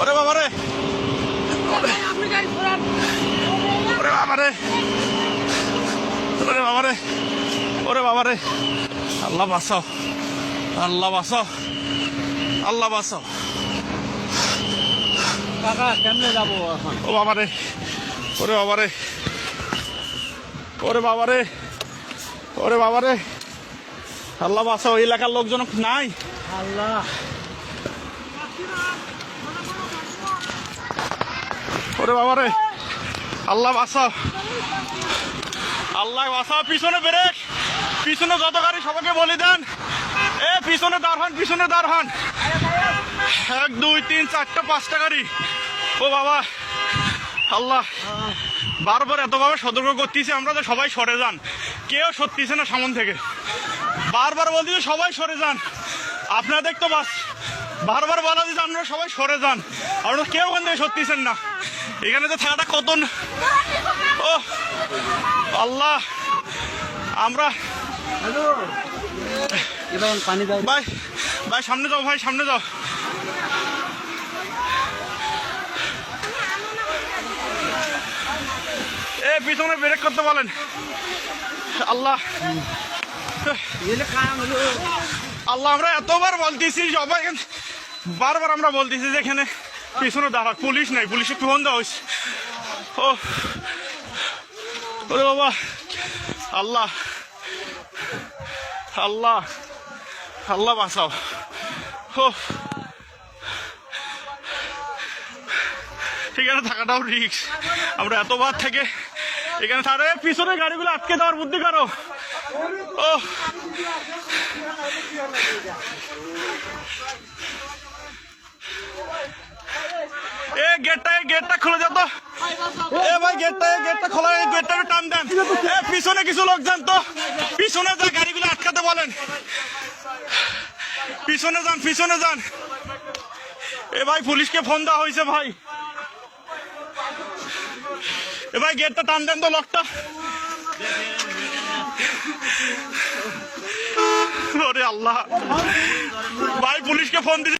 ওরে বাবা রে। ওরে বাবা রে। ওরে বাবা রে। ওরে বাবা রে। আল্লাহ বাঁচাও। আল্লাহ বাঁচাও। আল্লাহ বাঁচাও। কাকা কেমনে যাব ও বাবা রে। ওরে বাবা রে। ওরে বাবা রে। ওরে বাবা রে। আল্লাহ বাঁচাও। এলাকার লোকজন নাই? আল্লাহ। ওরে বাবা রে। আল্লাহ বাঁচাও আল্লাহ বাঁচাও পিছনে ব্রেক। পিছনে যত গাড়ি সবাইকে বলি দেন। এ, পিছনে দাঁড় হন, পিছনে দাঁড় হন। এক, দুই, তিন, চারটা, পাঁচটা গাড়ি। ও বাবা। আল্লাহ, বারবার এতভাবে সতর্ক করতেছি আমরা যে সবাই সরে যান। কেউ সত্যিছে না সামন থেকে। বারবার বলতেছে সবাই সরে যান। আপনাদের তো বাস বারবার বলা দিচ্ছে আপনারা সবাই সরে যান। আপনারা কেউ ওখান থেকে না। এখানে তো থাকাটা কত ও, আল্লাহ, আমরা ভাই ভাই, সামনে যাও, ভাই, সামনে যাও। এ, পিছনে ব্রেক করতে বলেন। আল্লাহ। আল্লাহ, আমরা এতবার বলতেছি সবাই বারবার আমরা বলতেছি যে এখানে পিছনে দাঁড়া, পুলিশ নাই, পুলিশে ফোন হয়েছে ও ওরে বাবা, আল্লাহ আল্লাহ আল্লাহ বাঁচাও। ও এখানে থাকাটাও রিক্স আমরা এতবার থেকে এখানে তারে পিছনে গাড়িগুলো আটকে দেওয়ার বুদ্ধি করো। ও গেটটা গেটটা গেটটা খোলা গেটটা একটু টান দেন। পিছনে কিছু লোক যান তো। পিছনে যা, গাড়িগুলো আটকাতে বলেন। পিছনে যান পিছনে যান। এ ভাই, পুলিশকে ফোন দেওয়া হয়েছে ভাই। এ ভাই, গেটটা টান দেন তো লকটা। ওরে আল্লাহ। ভাই, পুলিশকে ফোন দিছে।